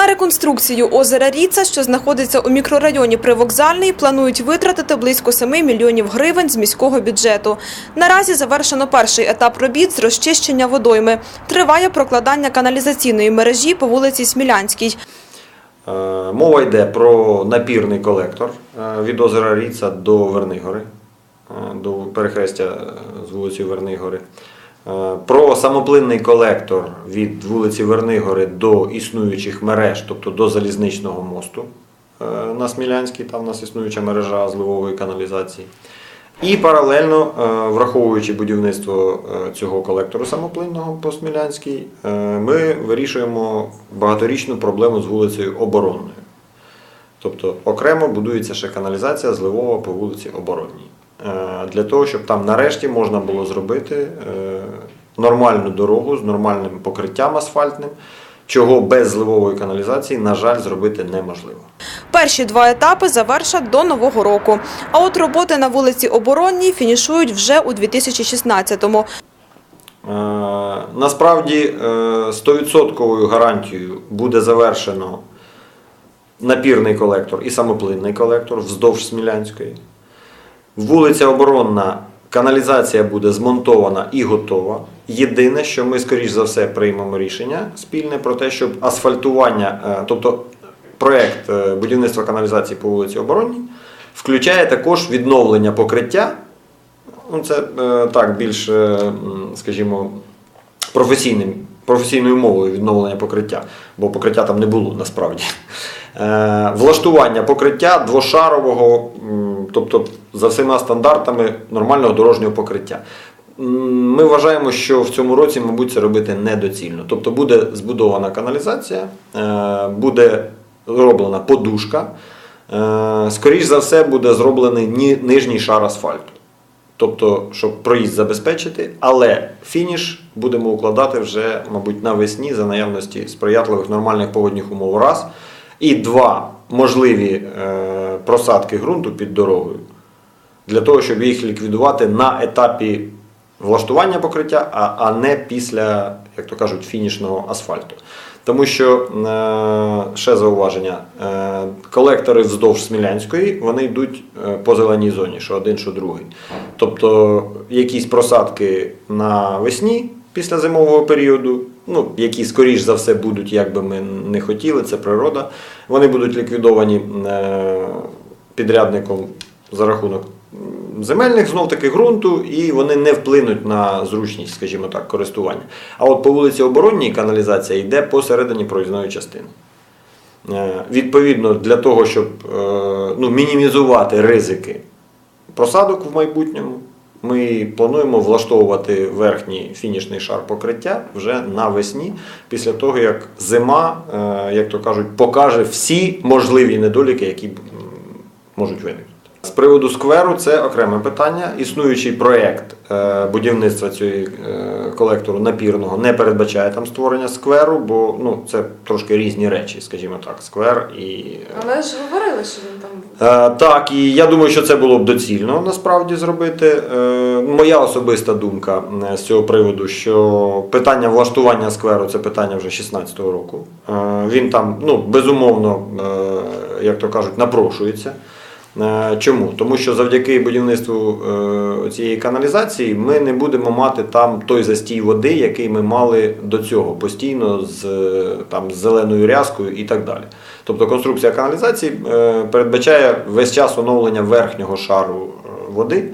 На реконструкцію озера Ріца, що знаходиться у мікрорайоні Привокзальний, планують витратити близько 7 мільйонів гривень з міського бюджету. Наразі завершено перший етап робіт з розчищення водойми. Триває прокладання каналізаційної мережі по вулиці Смілянській. Е, Мова йде про напірний колектор е, від озера Ріца до Вернигори, е, до перехрестя з вулиці Вернигори. Е, Про самоплинний колектор від вулиці Вернигори до існуючих мереж, тобто до залізничного мосту е, на Смілянській, там у нас існуюча мережа зливової каналізації. І паралельно, е, враховуючи будівництво цього колектору самоплинного по Смілянській, ми вирішуємо багаторічну проблему з вулицею Оборонною. Тобто окремо будується ще каналізація зливова по вулиці Оборонній. Для того, щоб там нарешті можна було зробити нормальну дорогу з нормальним покриттям асфальтним, чого без зливової каналізації, на жаль, зробити неможливо. Перші два етапи завершать до Нового року. А от роботи на вулиці Оборонній фінішують вже у 2016-му. Е, Насправді е, 100% гарантією буде завершено напірний колектор і самоплинний колектор вздовж Смілянської. Вулиця Оборонна, каналізація буде змонтована і готова. Єдине, що ми, скоріш за все, приймемо рішення спільне про те, щоб асфальтування, е, тобто проєкт е, будівництва каналізації по вулиці Оборонній, включає також відновлення покриття Ну, це е, так більш, скажімо, професійним, професійною мовою відновлення покриття, бо покриття там не було насправді. Влаштування покриття двошарового, тобто за всіма стандартами нормального дорожнього покриття. Ми вважаємо, що в цьому році, мабуть, це робити недоцільно. Тобто буде збудована каналізація, е, буде зроблена подушка. е, Скоріш за все, буде зроблений нижній шар асфальту. Тобто, щоб проїзд забезпечити, але фініш будемо укладати вже, мабуть, навесні за наявності сприятливих нормальних погодних умов. Раз. І два можливі е, просадки ґрунту під дорогою для того, щоб їх ліквідувати на етапі влаштування покриття, а, не після, як то кажуть, фінішного асфальту. Тому що е, ще зауваження, е, колектори вздовж Смілянської вони йдуть по зеленій зоні, що один, що другий. Тобто якісь просадки навесні після зимового періоду, ну, які скоріш за все будуть, як би ми не хотіли, це природа. Вони будуть ліквідовані е, підрядником за рахунок земельних знов таки ґрунту, і вони не вплинуть на зручність, скажімо так, користування. А от по вулиці Оборонній каналізація йде посередині проїзної частини. Е, Відповідно, для того, щоб е, ну, мінімізувати ризики просадок в майбутньому, ми плануємо влаштовувати верхній фінішний шар покриття вже навесні, після того, як зима, е, як то кажуть, покаже всі можливі недоліки, які можуть виникнути. З приводу скверу це окреме питання. Існуючий проєкт е, будівництва цього колектору напірного не передбачає там створення скверу, бо ну, це трошки різні речі, скажімо так, сквер і Але ж говорили, що він там. Е, Так, і я думаю, що це було б доцільно насправді зробити. Е, Моя особиста думка е, з цього приводу, що питання влаштування скверу це питання вже 16-го року. Е, Він там, ну, безумовно, е, як то кажуть, напрошується. Е, Чому? Тому що завдяки будівництву е, цієї каналізації ми не будемо мати там той застій води, який ми мали до цього постійно з, е, там, з зеленою рязкою і так далі. Тобто конструкція каналізації передбачає весь час оновлення верхнього шару води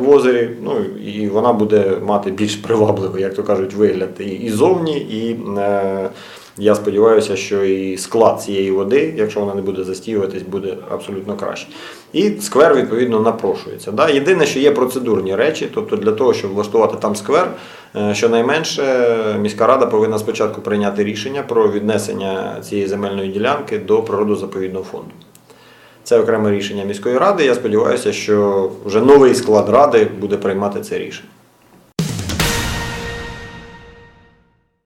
в озері, ну і вона буде мати більш привабливий, як то кажуть, вигляд і, зовні, і я сподіваюся, що і склад цієї води, якщо вона не буде застіюватись, буде абсолютно краще. І сквер, відповідно, напрошується. Да? Єдине, що є процедурні речі, тобто для того, щоб влаштувати там сквер, е, щонайменше міська рада повинна спочатку прийняти рішення про віднесення цієї земельної ділянки до природозаповідного фонду. Це окреме рішення міської ради. Я сподіваюся, що вже новий склад ради буде приймати це рішення.